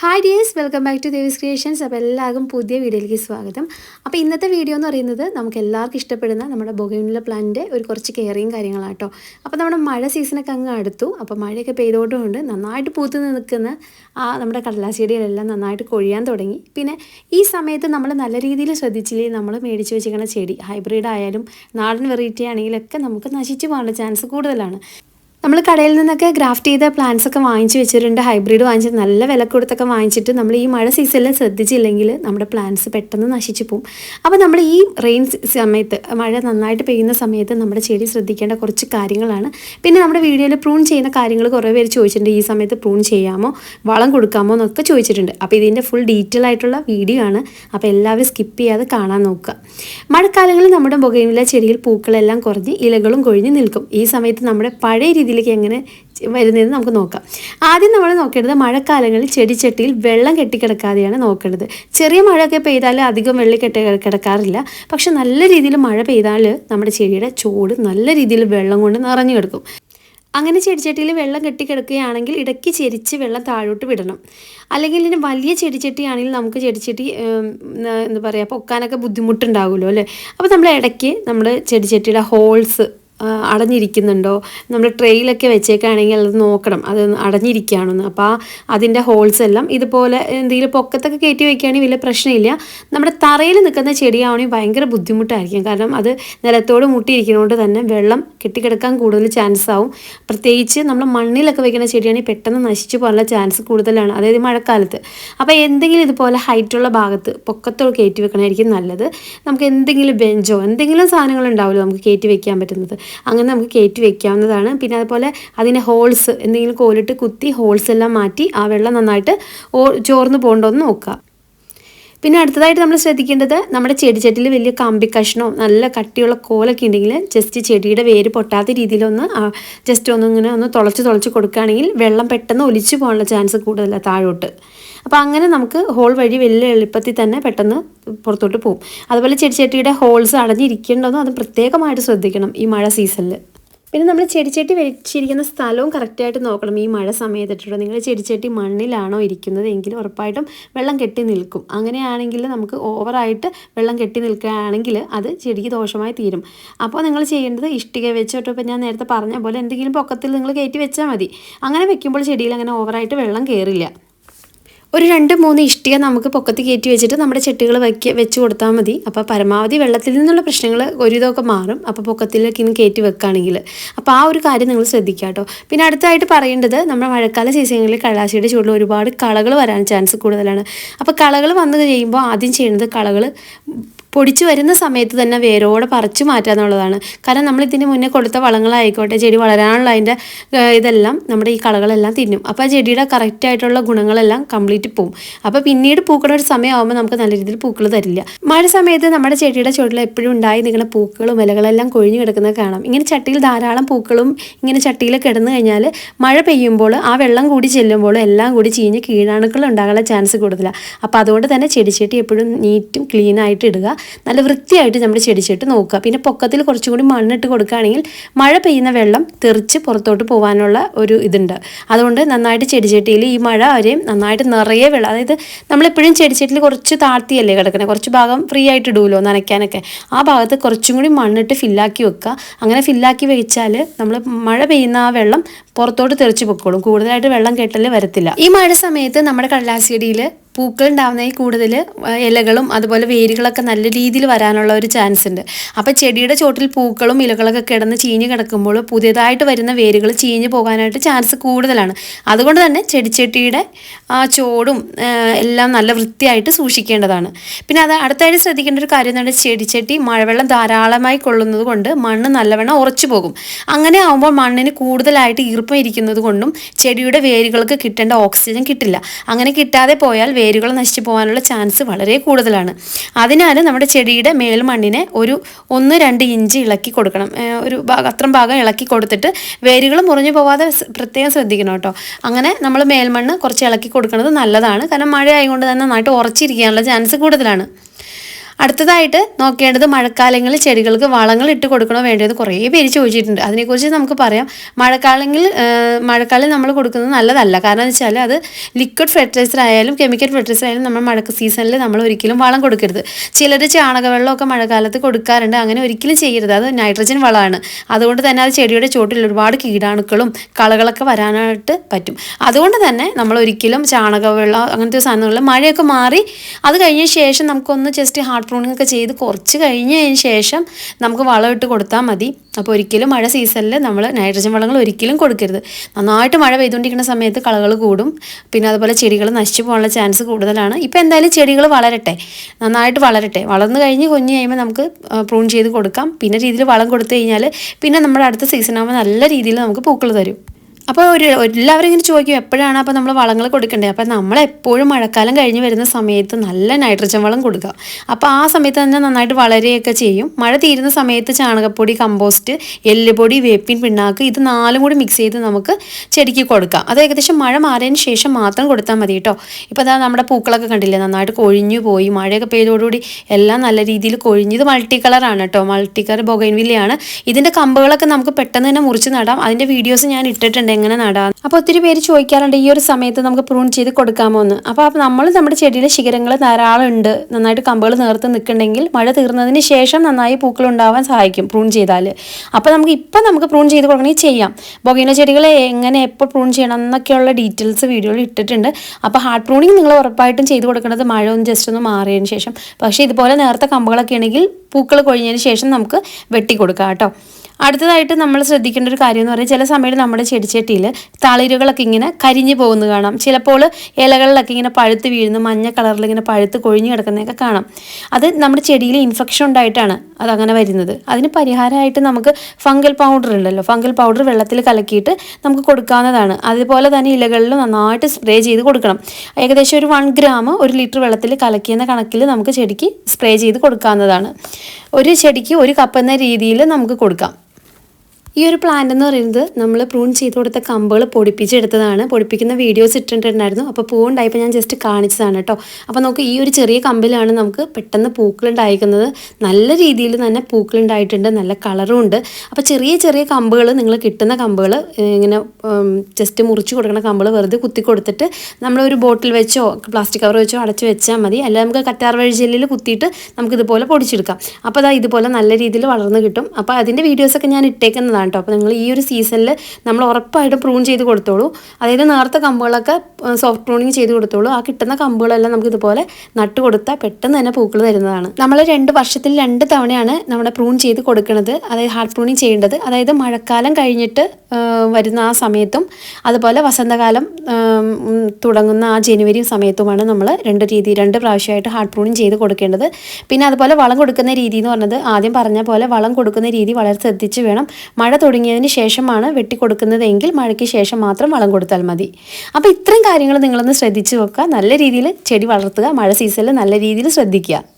Hi dears welcome back to Devi's creations അപ്പോൾ എല്ലാവർക്കും പുതിയ വീഡിയോയിലേക്ക് സ്വാഗതം. അപ്പോൾ ഇന്നത്തെ വീഡിയോ എന്ന് പറയുന്നത് നമുക്ക് എല്ലാവർക്കും ഇഷ്ടപ്പെടുന്ന നമ്മുടെ ബൊഗൈനുള്ള പ്ലാന്റിന്റെ ഒരു കുറച്ച് കെയറിങ് കാര്യങ്ങളാണ് കേട്ടോ. അപ്പോൾ നമ്മുടെ മഴ സീസണൊക്കെ അങ്ങ് അടുത്തു. അപ്പോൾ മഴയൊക്കെ പെയ്തുകൊണ്ടുകൊണ്ട് നന്നായിട്ട് പൂത്ത് നിൽക്കുന്ന ആ നമ്മുടെ കടലാച്ചെടികളെല്ലാം നന്നായിട്ട് കൊഴിയാൻ തുടങ്ങി. പിന്നെ ഈ സമയത്ത് നമ്മൾ നല്ല രീതിയിൽ ശ്രദ്ധിച്ചില്ലേ? നമ്മൾ മേടിച്ച് വെച്ചിരിക്കുന്ന ചെടി ഹൈബ്രിഡ് ആയാലും നാടൻ വെറൈറ്റി ആണെങ്കിലൊക്കെ നമുക്ക് നശിച്ചു പോകാനുള്ള ചാൻസ് കൂടുതലാണ്. നമ്മൾ കടയിൽ നിന്നൊക്കെ ഗ്രാഫ്റ്റ് ചെയ്ത പ്ലാന്റ്സ് ഒക്കെ വാങ്ങിച്ച് വെച്ചിട്ടുണ്ട്. ഹൈബ്രിഡ് വാങ്ങിച്ചിട്ട് നല്ല വില കൊടുത്തൊക്കെ വാങ്ങിച്ചിട്ട് നമ്മൾ ഈ മഴ സീസണിൽ ശ്രദ്ധിച്ചില്ലെങ്കിൽ നമ്മുടെ പ്ലാന്റ്സ് പെട്ടെന്ന് നശിച്ചു പോകും. അപ്പോൾ നമ്മൾ ഈ റെയിൻ സമയത്ത് മഴ നന്നായിട്ട് പെയ്യുന്ന സമയത്ത് നമ്മുടെ ചെടി ശ്രദ്ധിക്കേണ്ട കുറച്ച് കാര്യങ്ങളാണ്. പിന്നെ നമ്മുടെ വീഡിയോയിൽ പ്രൂൺ ചെയ്യുന്ന കാര്യങ്ങൾ കുറേ പേര് ചോദിച്ചിട്ടുണ്ട്. ഈ സമയത്ത് പ്രൂൺ ചെയ്യാമോ? വളം കൊടുക്കാമോ എന്നൊക്കെ ചോദിച്ചിട്ടുണ്ട്. അപ്പോൾ ഇതിന്റെ ഫുൾ ഡീറ്റെയിൽ ആയിട്ടുള്ള വീഡിയോ ആണ്. അപ്പോൾ എല്ലാവരും സ്കിപ്പ് ചെയ്യാതെ കാണാൻ നോക്കുക. മഴക്കാലങ്ങളിൽ നമ്മുടെ ബൊഗൈനിലെ ചെടിയിൽ പൂക്കളെല്ലാം കുറഞ്ഞ് ഇലകളും കൊഴിഞ്ഞ് നിൽക്കും. ഈ സമയത്ത് നമ്മുടെ പഴയ രീതിയിലേക്ക് എങ്ങനെ വരുന്നതെന്ന് നമുക്ക് നോക്കാം. ആദ്യം നമ്മൾ നോക്കേണ്ടത് മഴക്കാലങ്ങളിൽ ചെടിച്ചട്ടിയിൽ വെള്ളം കെട്ടിക്കിടക്കാതെയാണ് നോക്കേണ്ടത്. ചെറിയ മഴയൊക്കെ പെയ്താൽ അധികം വെള്ളം കെട്ടി കിടക്കാറില്ല. പക്ഷെ നല്ല രീതിയിൽ മഴ പെയ്താൽ നമ്മുടെ ചെടിയുടെ ചൂട് നല്ല രീതിയിൽ വെള്ളം കൊണ്ട് നിറഞ്ഞു കിടക്കും. അങ്ങനെ ചെടിച്ചട്ടിയിൽ വെള്ളം കെട്ടിക്കിടക്കുകയാണെങ്കിൽ ഇടയ്ക്ക് ചെരിച്ച് വെള്ളം താഴോട്ട് വിടണം. അല്ലെങ്കിൽ ഇതിന് വലിയ ചെടിച്ചട്ടിയാണെങ്കിൽ നമുക്ക് ചെടിച്ചട്ടി എന്താ പറയുക പൊക്കാനൊക്കെ ബുദ്ധിമുട്ടുണ്ടാകുമല്ലോ അല്ലേ? അപ്പോൾ നമ്മൾ ഇടയ്ക്ക് നമ്മൾ ചെടിച്ചട്ടിയുടെ ഹോൾസ് അടഞ്ഞിരിക്കുന്നുണ്ടോ? നമ്മൾ ട്രെയിലൊക്കെ വെച്ചേക്കാണെങ്കിൽ അത് നോക്കണം. അത് അടഞ്ഞിരിക്കുകയാണെന്ന്. ആ അതിന്റെ ഹോൾസ് എല്ലാം ഇതുപോലെ എന്തെങ്കിലും പൊക്കത്തൊക്കെ കയറ്റി വെക്കുകയാണെങ്കിൽ വലിയ പ്രശ്നമില്ല. നമ്മുടെ തറയിൽ നിൽക്കുന്ന ചെടിയാണെങ്കിൽ ഭയങ്കര ബുദ്ധിമുട്ടായിരിക്കും. കാരണം അത് നിലത്തോട് മുട്ടിയിരിക്കുന്നതുകൊണ്ട് തന്നെ വെള്ളം കെട്ടിക്കിടക്കാൻ കൂടുതൽ ചാൻസ് ആവും. പ്രത്യേകിച്ച് നമ്മൾ മണ്ണിലൊക്കെ വെക്കുന്ന ചെടിയാണെങ്കിൽ പെട്ടെന്ന് നശിച്ചു പോകാനുള്ള ചാൻസ് കൂടുതലാണ്. അതായത് മഴക്കാലത്ത്. അപ്പോൾ എന്തെങ്കിലും ഇതുപോലെ ഹൈറ്റുള്ള ഭാഗത്ത് പൊക്കത്തോട് കയറ്റി വെക്കണമായിരിക്കും നല്ലത്. നമുക്ക് എന്തെങ്കിലും ബെഞ്ചോ എന്തെങ്കിലും സാധനങ്ങൾ നമുക്ക് കയറ്റി വെക്കാൻ പറ്റുന്നത്. അങ്ങനെ നമുക്ക് കയറ്റി വെക്കാവുന്നതാണ്. പിന്നെ അതുപോലെ അതിനെ ഹോൾസ് എന്തെങ്കിലും കോലിട്ട് കുത്തി ഹോൾസ് എല്ലാം മാറ്റി ആ വെള്ളം നന്നായിട്ട് ചോർന്ന് പോകണ്ടോന്ന് നോക്കുക. പിന്നെ അടുത്തതായിട്ട് നമ്മൾ ശ്രദ്ധിക്കേണ്ടത് നമ്മുടെ ചെടിച്ചട്ടിയിൽ വലിയ കമ്പി കഷ്ണോ നല്ല കട്ടിയുള്ള കോലൊക്കെ ഉണ്ടെങ്കിൽ ജസ്റ്റ് ചെടിയുടെ വേര് പൊട്ടാത്ത രീതിയിലൊന്ന് ജസ്റ്റ് ഒന്ന് ഇങ്ങനെ ഒന്ന് തുളച്ച് തുളച്ച് കൊടുക്കുകയാണെങ്കിൽ വെള്ളം പെട്ടെന്ന് ഒലിച്ചു പോകാനുള്ള ചാൻസ് കൂടുതലാണ് താഴോട്ട്. അപ്പോൾ അങ്ങനെ നമുക്ക് ഹോൾ വഴി വലിയ എളുപ്പത്തിൽ തന്നെ പെട്ടെന്ന് പുറത്തോട്ട് പോകും അതുപോലെ ചെടിച്ചട്ടിയുടെ ഹോൾസ് അടഞ്ഞിരിക്കേണ്ടതും അത് പ്രത്യേകമായിട്ട് ശ്രദ്ധിക്കണം ഈ മഴ സീസണിൽ പിന്നെ നമ്മൾ ചെടിച്ചട്ടി വെച്ചിരിക്കുന്ന സ്ഥലവും കറക്റ്റായിട്ട് നോക്കണം. ഈ മഴ സമയത്തിട്ടുള്ള നിങ്ങൾ ചെടിച്ചട്ടി മണ്ണിലാണോ ഇരിക്കുന്നത് എങ്കിൽ ഉറപ്പായിട്ടും വെള്ളം കെട്ടി നിൽക്കും. അങ്ങനെയാണെങ്കിൽ നമുക്ക് ഓവറായിട്ട് വെള്ളം കെട്ടി നിൽക്കുകയാണെങ്കിൽ അത് ചെടിക്ക് ദോഷമായി തീരും. അപ്പോൾ നിങ്ങൾ ചെയ്യേണ്ടത് ഇഷ്ടിക വെച്ചോട്ടോ ഇപ്പോൾ ഞാൻ നേരത്തെ പറഞ്ഞ പോലെ എന്തെങ്കിലും പൊക്കത്തിൽ നിങ്ങൾ കയറ്റി വെച്ചാൽ മതി. അങ്ങനെ വെക്കുമ്പോൾ ചെടിയിൽ അങ്ങനെ ഓവറായിട്ട് വെള്ളം കയറില്ല ഒരു രണ്ട് മൂന്ന് ഇഷ്ടിക നമുക്ക് പൊക്കത്ത് കയറ്റി വെച്ചിട്ട് നമ്മുടെ ചെട്ടികൾ വയ്ക്കുക വെച്ച് കൊടുത്താൽ മതി. അപ്പോൾ പരമാവധി വെള്ളത്തിൽ നിന്നുള്ള പ്രശ്നങ്ങൾ ഒരുവിധമൊക്കെ മാറും. അപ്പോൾ പൊക്കത്തിലേക്ക് ഇന്ന് കയറ്റി വെക്കുകയാണെങ്കിൽ അപ്പോൾ ആ ഒരു കാര്യം നിങ്ങൾ ശ്രദ്ധിക്കുക കേട്ടോ പിന്നെ അടുത്തായിട്ട് പറയേണ്ടത് നമ്മുടെ മഴക്കാല സീസണുകളിൽ കള്ളാശിയുടെ ചൂടിൽ ഒരുപാട് കളകൾ വരാൻ ചാൻസ് കൂടുതലാണ്. അപ്പോൾ കളകൾ വന്നു കഴിയുമ്പോൾ ആദ്യം ചെയ്യുന്നത് കളകൾ പൊടിച്ചു വരുന്ന സമയത്ത് തന്നെ വേരോടെ പറിച്ചു മാറ്റുക എന്നുള്ളതാണ്. കാരണം നമ്മൾ ഇതിന് മുന്നേ കൊടുത്ത വളങ്ങളായിക്കോട്ടെ ചെടി വളരാനുള്ള അതിന്റെ ഇതെല്ലാം നമ്മുടെ ഈ കളകളെല്ലാം തിന്നും. അപ്പോൾ ആ ചെടിയുടെ കറക്റ്റായിട്ടുള്ള ഗുണങ്ങളെല്ലാം കംപ്ലീറ്റ് പോവും. അപ്പോൾ പിന്നീട് പൂക്കളുടെ ഒരു സമയമാകുമ്പോൾ നമുക്ക് നല്ല രീതിയിൽ പൂക്കൾ തരില്ല. മഴ സമയത്ത് നമ്മുടെ ചെടിയുടെ ചുവട്ടിൽ എപ്പോഴും ഉണ്ടായി നിൽക്കുന്ന പൂക്കളും ഇലകളെല്ലാം കൊഴിഞ്ഞു കിടക്കുന്നത് കാണാം. ഇങ്ങനെ ചട്ടിയിൽ ധാരാളം പൂക്കളും ഇങ്ങനെ ചട്ടിയിൽ കിടന്നു കഴിഞ്ഞാൽ മഴ പെയ്യുമ്പോൾ ആ വെള്ളം കൂടി ചെല്ലുമ്പോൾ എല്ലാം കൂടി ചീഞ്ഞ് കീഴാണുക്കൾ ഉണ്ടാകാനുള്ള ചാൻസ് കൂടുതലാണ് അപ്പോൾ അതുകൊണ്ട് തന്നെ ചെടിച്ചട്ടി എപ്പോഴും നീറ്റും ക്ലീനായിട്ട് ഇടുക. നല്ല വൃത്തിയായിട്ട് നമ്മൾ ചെടിച്ചിട്ട് നോക്കുക. പിന്നെ പൊക്കത്തിൽ കുറച്ചും കൂടി മണ്ണിട്ട് കൊടുക്കുകയാണെങ്കിൽ മഴ പെയ്യുന്ന വെള്ളം തെറിച്ച് പുറത്തോട്ട് പോകാനുള്ള ഒരു ഇതുണ്ട്. അതുകൊണ്ട് നന്നായിട്ട് ചെടിച്ചട്ടിയിൽ ഈ മഴ വരെയും നന്നായിട്ട് നിറയെ വെള്ളം അതായത് നമ്മളെപ്പോഴും ചെടിച്ചട്ടിയിൽ കുറച്ച് താഴ്ത്തിയല്ലേ കിടക്കണേ കുറച്ച് ഭാഗം ഫ്രീ ആയിട്ട് ഇടുമല്ലോ നനയ്ക്കാനൊക്കെ. ആ ഭാഗത്ത് കുറച്ചും കൂടി മണ്ണിട്ട് ഫില്ലാക്കി വെക്കുക. അങ്ങനെ ഫില്ലാക്കി വെച്ചാൽ നമ്മൾ മഴ പെയ്യുന്ന ആ വെള്ളം പുറത്തോട്ട് തെറിച്ച് പൊക്കോളും. കൂടുതലായിട്ട് വെള്ളം കെട്ടൽ വരത്തില്ല. ഈ മഴ സമയത്ത് നമ്മുടെ കടലാസിയടിയിൽ പൂക്കൾ ഉണ്ടാവുന്നതിൽ കൂടുതൽ ഇലകളും അതുപോലെ വേരുകളൊക്കെ നല്ല രീതിയിൽ വരാനുള്ള ഒരു ചാൻസ് ഉണ്ട്. അപ്പോൾ ചെടിയുടെ ചോട്ടിൽ പൂക്കളും ഇലകളൊക്കെ കിടന്ന് ചീഞ്ഞ് കിടക്കുമ്പോൾ പുതിയതായിട്ട് വരുന്ന വേരുകൾ ചീഞ്ഞ് പോകാനായിട്ട് ചാൻസ് കൂടുതലാണ്. അതുകൊണ്ട് തന്നെ ചെടിച്ചട്ടിയുടെ ചോടും എല്ലാം നല്ല വൃത്തിയായിട്ട് സൂക്ഷിക്കേണ്ടതാണ്. പിന്നെ അത് അടുത്തായിട്ട് ശ്രദ്ധിക്കേണ്ട ഒരു കാര്യം പറഞ്ഞാൽ ചെടിച്ചട്ടി മഴവെള്ളം ധാരാളമായി കൊള്ളുന്നത് കൊണ്ട് മണ്ണ് നല്ലവണ്ണം ഉറച്ചു പോകും. അങ്ങനെ ആകുമ്പോൾ മണ്ണിന് കൂടുതലായിട്ട് ഈർപ്പം ഇരിക്കുന്നത് കൊണ്ടും ചെടിയുടെ വേരുകൾക്ക് കിട്ടേണ്ട ഓക്സിജൻ കിട്ടില്ല. അങ്ങനെ കിട്ടാതെ പോയാൽ വേരുകൾ നശിച്ചു പോകാനുള്ള ചാൻസ് വളരെ കൂടുതലാണ്. അതിനാൽ നമ്മുടെ ചെടിയുടെ മേൽമണ്ണിനെ ഒരു ഒന്ന് രണ്ട് ഇഞ്ച് ഇളക്കി കൊടുക്കണം. ഒരു അത്രയും ഭാഗം ഇളക്കി കൊടുത്തിട്ട് വേരുകൾ മുറിഞ്ഞു പോവാതെ പ്രത്യേകം ശ്രദ്ധിക്കണം കേട്ടോ. അങ്ങനെ നമ്മൾ മേൽമണ്ണ് കുറച്ച് ഇളക്കി കൊടുക്കുന്നത് നല്ലതാണ്. കാരണം മഴ ആയതുകൊണ്ട് തന്നെ നന്നായിട്ട് ഉറച്ചിരിക്കാനുള്ള ചാൻസ് കൂടുതലാണ്. അടുത്തതായിട്ട് നോക്കേണ്ടത് മഴക്കാലങ്ങളിൽ ചെടികൾക്ക് വളങ്ങൾ ഇട്ട് കൊടുക്കണോ വേണ്ടത് കുറേ പേര് ചോദിച്ചിട്ടുണ്ട്. അതിനെക്കുറിച്ച് നമുക്ക് പറയാം. മഴക്കാലങ്ങളിൽ മഴക്കാലം നമ്മൾ കൊടുക്കുന്നത് നല്ലതല്ല. കാരണം എന്ന് വെച്ചാൽ അത് ലിക്വിഡ് ഫെർട്ടിലൈസർ ആയാലും കെമിക്കൽ ഫെർട്ടിലൈസർ ആയാലും നമ്മൾ മഴ സീസണിൽ നമ്മൾ ഒരിക്കലും വളം കൊടുക്കരുത്. ചിലർ ചാണകവെള്ളമൊക്കെ മഴക്കാലത്ത് കൊടുക്കാറുണ്ട്. അങ്ങനെ ഒരിക്കലും ചെയ്യരുത്. അത് നൈട്രജൻ വളമാണ്. അതുകൊണ്ട് തന്നെ അത് ചെടിയുടെ ചോട്ടിൽ ഒരുപാട് കീടാണുക്കളും കളകളൊക്കെ വരാനായിട്ട് പറ്റും. അതുകൊണ്ട് തന്നെ നമ്മൾ ഒരിക്കലും ചാണകവെള്ളം അങ്ങനത്തെ സാധനങ്ങളിൽ മഴയൊക്കെ മാറി അത് കഴിഞ്ഞ ശേഷം നമുക്കൊന്ന് ജസ്റ്റ് ഹാർഡ് പ്രൂണിംഗ് ഒക്കെ ചെയ്ത് കുറച്ച് കഴിഞ്ഞതിന് ശേഷം നമുക്ക് വളം ഇട്ട് കൊടുത്താൽ മതി. അപ്പോൾ ഒരിക്കലും മഴ സീസണിൽ നമ്മൾ നൈട്രജൻ വളങ്ങൾ ഒരിക്കലും കൊടുക്കരുത്. നന്നായിട്ട് മഴ പെയ്തുകൊണ്ടിരിക്കുന്ന സമയത്ത് കളകൾ കൂടും. പിന്നെ അതുപോലെ ചെടികൾ നശിച്ചു പോകാനുള്ള ചാൻസ് കൂടുതലാണ്. ഇപ്പോൾ എന്തായാലും ചെടികൾ വളരട്ടെ. നന്നായിട്ട് വളരട്ടെ. വളർന്നു കഴിഞ്ഞ് കുഞ്ഞ് കഴിയുമ്പോൾ നമുക്ക് പ്രൂൺ ചെയ്ത് കൊടുക്കാം. പിന്നെ രീതിയിൽ വളം കൊടുത്തു കഴിഞ്ഞാൽ പിന്നെ നമ്മുടെ അടുത്ത സീസൺ ആകുമ്പോൾ നല്ല രീതിയിൽ നമുക്ക് പൂക്കൾ തരും. അപ്പോൾ ഒരു എല്ലാവരും ഇങ്ങനെ ചോദിക്കും എപ്പോഴാണ് അപ്പോൾ നമ്മൾ വളങ്ങൾ കൊടുക്കേണ്ടത് അപ്പോൾ നമ്മൾ എപ്പോഴും മഴക്കാലം കഴിഞ്ഞ് വരുന്ന സമയത്ത് നല്ല നൈട്രജൻ വളം കൊടുക്കുക. അപ്പോൾ ആ സമയത്ത് തന്നെ നന്നായിട്ട് വളരുകയൊക്കെ ചെയ്യും. മഴ തീരുന്ന സമയത്ത് ചാണകപ്പൊടി കമ്പോസ്റ്റ് എല്ലുപൊടി വേപ്പിൻ പിണ്ണാക്ക് ഇത് നാലും കൂടി മിക്സ് ചെയ്ത് നമുക്ക് ചെടിക്ക് കൊടുക്കാം. അത് ഏകദേശം മഴ മാറിയതിന് ശേഷം മാത്രം കൊടുത്താൽ മതി കേട്ടോ. ഇപ്പോൾ അതാ നമ്മുടെ പൂക്കളൊക്കെ കണ്ടില്ലേ നന്നായിട്ട് കൊഴിഞ്ഞു പോയി. മഴയൊക്കെ പെയ്തോടുകൂടി എല്ലാം നല്ല രീതിയിൽ കൊഴിഞ്ഞത് മൾട്ടി കളറാണ് കേട്ടോ. മൾട്ടി കളർ ബൊഗൈൻവില്ലയാണ് ഇതിന്റെ കമ്പുകളൊക്കെ നമുക്ക് പെട്ടെന്ന് തന്നെ മുറിച്ച് നടാം. അതിന്റെ വീഡിയോസ് ഞാൻ ഇട്ടിട്ടുണ്ട്. എങ്ങനെ നടാം അപ്പോൾ ഒത്തിരി പേര് ചോദിക്കാറുണ്ട് ഈ ഒരു സമയത്ത് നമുക്ക് പ്രൂൺ ചെയ്ത് കൊടുക്കാമോ എന്ന്. അപ്പോൾ നമ്മൾ നമ്മുടെ ചെടിയിലെ ശിഖരങ്ങൾ ധാരാളം ഉണ്ട് നന്നായിട്ട് കമ്പുകൾ നേർത്ത് നിൽക്കുന്നുണ്ടെങ്കിൽ മഴ തീർന്നതിന് ശേഷം നന്നായി പൂക്കൾ ഉണ്ടാവാൻ സഹായിക്കും പ്രൂൺ ചെയ്താൽ അപ്പോൾ നമുക്ക് ഇപ്പം നമുക്ക് പ്രൂൺ ചെയ്ത് കൊടുക്കണമെങ്കിൽ ചെയ്യാം. ബൊഗീന ചെടികളെ എങ്ങനെ എപ്പോൾ പ്രൂൺ ചെയ്യണം എന്നൊക്കെയുള്ള ഡീറ്റെയിൽസ് വീഡിയോയിൽ ഇട്ടിട്ടുണ്ട്. അപ്പോൾ ഹാർഡ് പ്രൂണിങ് നിങ്ങൾ ഉറപ്പായിട്ടും ചെയ്ത് കൊടുക്കേണ്ടത് മഴ ഒന്ന് ജസ്റ്റ് ഒന്ന് മാറിയതിന് ശേഷം. പക്ഷേ ഇതുപോലെ നേരത്തെ കമ്പുകളൊക്കെ ആണെങ്കിൽ പൂക്കൾ കൊഴിഞ്ഞതിന് ശേഷം നമുക്ക് വെട്ടി കൊടുക്കാം കേട്ടോ. അടുത്തതായിട്ട് നമ്മൾ ശ്രദ്ധിക്കേണ്ട ഒരു കാര്യം എന്ന് പറഞ്ഞാൽ ചില സമയത്ത് നമ്മുടെ ചെടിച്ചട്ടിയിൽ തളിരുകളൊക്കെ ഇങ്ങനെ കരിഞ്ഞു പോകുന്നത് കാണാം. ചിലപ്പോൾ ഇലകളിലൊക്കെ ഇങ്ങനെ പഴുത്ത് വീഴുന്നു മഞ്ഞ കളറിൽ ഇങ്ങനെ പഴുത്ത് കൊഴിഞ്ഞു കിടക്കുന്നതൊക്കെ കാണാം. അത് നമ്മുടെ ചെടിയിൽ ഇൻഫെക്ഷൻ ഉണ്ടായിട്ടാണ് അതങ്ങനെ വരുന്നത്. അതിന് പരിഹാരമായിട്ട് നമുക്ക് ഫംഗൽ പൗഡർ ഉണ്ടല്ലോ ഫംഗൽ പൗഡർ വെള്ളത്തിൽ കലക്കിയിട്ട് നമുക്ക് കൊടുക്കാവുന്നതാണ്. അതുപോലെ തന്നെ ഇലകളിൽ നന്നായിട്ട് സ്പ്രേ ചെയ്ത് കൊടുക്കണം. ഏകദേശം ഒരു വൺ ഗ്രാം ഒരു ലിറ്റർ വെള്ളത്തിൽ കലക്കിയെന്ന കണക്കിൽ നമുക്ക് ചെടിക്ക് സ്പ്രേ ചെയ്ത് കൊടുക്കാവുന്നതാണ്. ഒരു ചെടിക്ക് ഒരു കപ്പ് എന്ന രീതിയിൽ നമുക്ക് കൊടുക്കാം. ഈ ഒരു പ്ലാന്റ് എന്ന് പറയുന്നത് നമ്മൾ പ്രൂൺ ചെയ്ത് കൊടുത്ത കമ്പുകൾ പൊടിപ്പിച്ചെടുത്തതാണ്. പൊടിപ്പിക്കുന്ന വീഡിയോസ് ഇട്ടിട്ടുണ്ടായിരുന്നു. അപ്പോൾ പൂവുണ്ടായപ്പോൾ ഞാൻ ജസ്റ്റ് കാണിച്ചതാണ് കേട്ടോ അപ്പോൾ നമുക്ക് ഈ ഒരു ചെറിയ കമ്പിലാണ് നമുക്ക് പെട്ടെന്ന് പൂക്കൾ ഉണ്ടായിരിക്കുന്നത് നല്ല രീതിയിൽ തന്നെ പൂക്കൾ ഉണ്ടായിട്ടുണ്ട്. നല്ല കളറും ഉണ്ട്. അപ്പോൾ ചെറിയ ചെറിയ കമ്പുകൾ നിങ്ങൾ കിട്ടുന്ന കമ്പുകൾ ഇങ്ങനെ ജസ്റ്റ് മുറിച്ച് കൊടുക്കുന്ന കമ്പുകൾ വെറുതെ കുത്തി കൊടുത്തിട്ട് നമ്മളൊരു ബോട്ടിൽ വെച്ചോ പ്ലാസ്റ്റിക് കവർ വെച്ചോ അടച്ച് വെച്ചാൽ മതി. അല്ല നമുക്ക് കറ്റാർ വഴി ജെല്ലിൽ കുത്തിയിട്ട് നമുക്കിതുപോലെ പൊടിച്ചെടുക്കാം. അപ്പോൾ അതാ ഇതുപോലെ നല്ല രീതിയിൽ വളർന്ന് കിട്ടും. അപ്പോൾ അതിന്റെ വീഡിയോസൊക്കെ ഞാൻ ഇട്ടേക്കുന്നതാണ്. കേട്ടോ. അപ്പോൾ നിങ്ങൾ ഈ ഒരു സീസണിൽ നമ്മൾ ഉറപ്പായിട്ടും പ്രൂൺ ചെയ്ത് കൊടുത്തോളൂ. അതായത് നേരത്തെ കമ്പുകളൊക്കെ സോഫ്റ്റ് പ്രൂണിങ് ചെയ്ത് കൊടുത്തോളൂ. ആ കിട്ടുന്ന കമ്പുകളെല്ലാം നമുക്ക് ഇതുപോലെ നട്ട് കൊടുത്താൽ പെട്ടെന്ന് തന്നെ പൂക്കൾ തരുന്നതാണ്. നമ്മൾ രണ്ട് വർഷത്തിൽ രണ്ട് തവണയാണ് നമ്മുടെ പ്രൂൺ ചെയ്ത് കൊടുക്കുന്നത് അതായത് ഹാർഡ് പ്രൂണിങ് ചെയ്യേണ്ടത്. അതായത് മഴക്കാലം കഴിഞ്ഞിട്ട് വരുന്ന ആ സമയത്തും അതുപോലെ വസന്തകാലം തുടങ്ങുന്ന ആ ജനുവരി സമയത്തുമാണ് നമ്മൾ രണ്ട് രീതി രണ്ട് പ്രാവശ്യമായിട്ട് ഹാർഡ് പ്രൂണിങ് ചെയ്ത് കൊടുക്കേണ്ടത്. പിന്നെ അതുപോലെ വളം കൊടുക്കുന്ന രീതി എന്ന് പറഞ്ഞത് ആദ്യം പറഞ്ഞ പോലെ വളം കൊടുക്കുന്ന രീതി വളരെ ശ്രദ്ധിച്ച് വേണം. മഴ തുടങ്ങിയതിന് ശേഷമാണ് വെട്ടി കൊടുക്കുന്നതെങ്കിൽ മഴയ്ക്ക് ശേഷം മാത്രം വളം കൊടുത്താൽ മതി. അപ്പോൾ ഇത്രയും കാര്യങ്ങൾ നിങ്ങളൊന്ന് ശ്രദ്ധിച്ചു വെക്കുക. നല്ല രീതിയിൽ ചെടി വളർത്തുക. മഴ സീസണിൽ നല്ല രീതിയിൽ ശ്രദ്ധിക്കുക.